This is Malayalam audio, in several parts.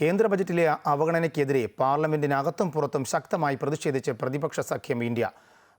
കേന്ദ്ര ബജറ്റിലെ അവഗണനയ്ക്കെതിരെ പാർലമെന്റിനകത്തും പുറത്തും ശക്തമായി പ്രതിഷേധിച്ച് പ്രതിപക്ഷ സഖ്യം ഇന്ത്യ.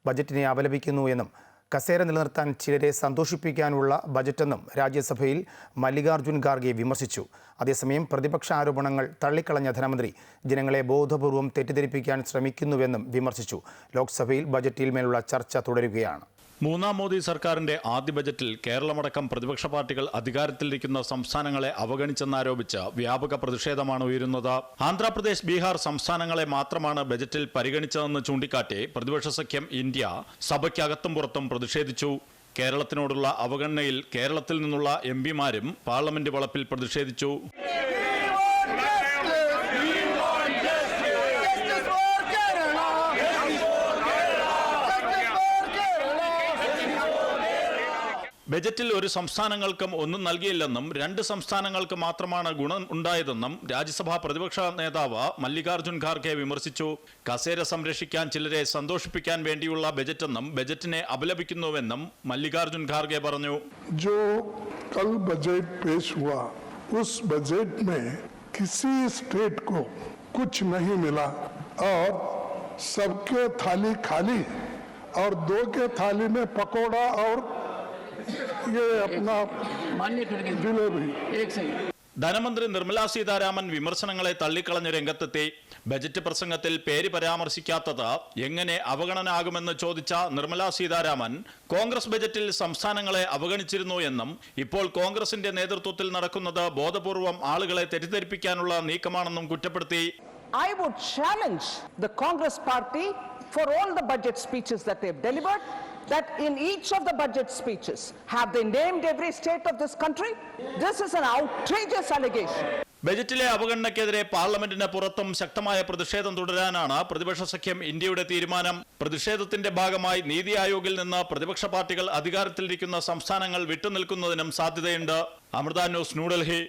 ബജറ്റിനെ അപലപിക്കുന്നു എന്നും കസേര നിലനിർത്താൻ ചിലരെ സന്തോഷിപ്പിക്കാനുള്ള ബജറ്റെന്നും രാജ്യസഭയിൽ മല്ലികാർജുൻ ഖാർഗെ വിമർശിച്ചു. അതേസമയം പ്രതിപക്ഷ ആരോപണങ്ങൾ തള്ളിക്കളഞ്ഞ ധനമന്ത്രി ജനങ്ങളെ ബോധപൂർവം തെറ്റിദ്ധരിപ്പിക്കാൻ ശ്രമിക്കുന്നുവെന്നും വിമർശിച്ചു. ലോക്സഭയിൽ ബജറ്റിൽ മേലുള്ള ചർച്ച തുടരുകയാണ്. മൂന്നാം മോദി സർക്കാരിന്റെ ആദ്യ ബജറ്റിൽ കേരളമടക്കം പ്രതിപക്ഷ പാർട്ടികൾ അധികാരത്തിലിരിക്കുന്ന സംസ്ഥാനങ്ങളെ അവഗണിച്ചെന്നാരോപിച്ച് വ്യാപക പ്രതിഷേധമാണ് ഉയരുന്നത്. ആന്ധ്രാപ്രദേശ് ബീഹാർ സംസ്ഥാനങ്ങളെ മാത്രമാണ് ബജറ്റിൽ പരിഗണിച്ചതെന്ന് ചൂണ്ടിക്കാട്ടി പ്രതിപക്ഷ സഖ്യം ഇന്ത്യ സഭയ്ക്കകത്തും പുറത്തും പ്രതിഷേധിച്ചു. കേരളത്തിനോടുള്ള അവഗണനയിൽ കേരളത്തിൽ നിന്നുള്ള എം പിമാരും പാർലമെന്റ് വളപ്പിൽ പ്രതിഷേധിച്ചു. ബജറ്റിൽ ഒരു സംസ്ഥാനങ്ങൾക്കും ഒന്നും നൽകിയില്ലെന്നും രണ്ട് സംസ്ഥാനങ്ങൾക്ക് മാത്രമാണ് ഗുണം ഉണ്ടായതെന്നും രാജ്യസഭാ പ്രതിപക്ഷ നേതാവ് മല്ലികാർജ്ജുൻ ഖാർഗെ വിമർശിച്ചു കസേര സംരക്ഷിക്കാൻ ചിലരെ സന്തോഷിപ്പിക്കാൻ വേണ്ടിയുള്ള ബജറ്റെന്നും ബജറ്റിനെ അപലപിക്കുന്നുവെന്നും മല്ലികാർജ്ജുൻ ഖാർഗെ പറഞ്ഞു जो कल बजट पेश हुआ उस बजट में किसी स्टेट को कुछ नहीं मिला और सबके थाली खाली और दो के थाली में पकोड़ा और ये अपना मान्य खड़गे जिलेबी एक सेकंड ധനമന്ത്രി നിർമ്മലാ സീതാരാമൻ വിമർശനങ്ങളെ തള്ളിക്കളഞ്ഞ രംഗത്തെത്തി ബജറ്റ് പ്രസംഗത്തിൽ പേര് പരാമർശിക്കാത്തത് എങ്ങനെ അവഗണനാകുമെന്ന് ചോദിച്ച നിർമ്മലാ സീതാരാമൻ കോൺഗ്രസ് ബജറ്റിൽ സംസ്ഥാനങ്ങളെ അവഗണിച്ചിരുന്നു എന്നും ഇപ്പോൾ കോൺഗ്രസിന്റെ നേതൃത്വത്തിൽ നടക്കുന്നത് ബോധപൂർവം ആളുകളെ തെറ്റിദ്ധരിപ്പിക്കാനുള്ള നീക്കമാണെന്നും കുറ്റപ്പെടുത്തി I would challenge the Congress party for all the budget speeches that they've delivered, that in each of the budget speeches, have they named every state of this country? This is an outrageous allegation. ബജറ്റിലെ അവഗണനയ്ക്കെതിരെ പാർലമെന്റിന് പുറത്തും ശക്തമായ പ്രതിഷേധം തുടരാനാണ് പ്രതിപക്ഷ സഖ്യം ഇന്ത്യയുടെ തീരുമാനം പ്രതിഷേധത്തിന്റെ ഭാഗമായി നീതി ആയോഗിൽ നിന്ന് പ്രതിപക്ഷ പാർട്ടികൾ അധികാരത്തിലിരിക്കുന്ന സംസ്ഥാനങ്ങൾ വിട്ടുനിൽക്കുന്നതിനും സാധ്യതയുണ്ട് അമൃത ന്യൂസ് ന്യൂഡൽഹി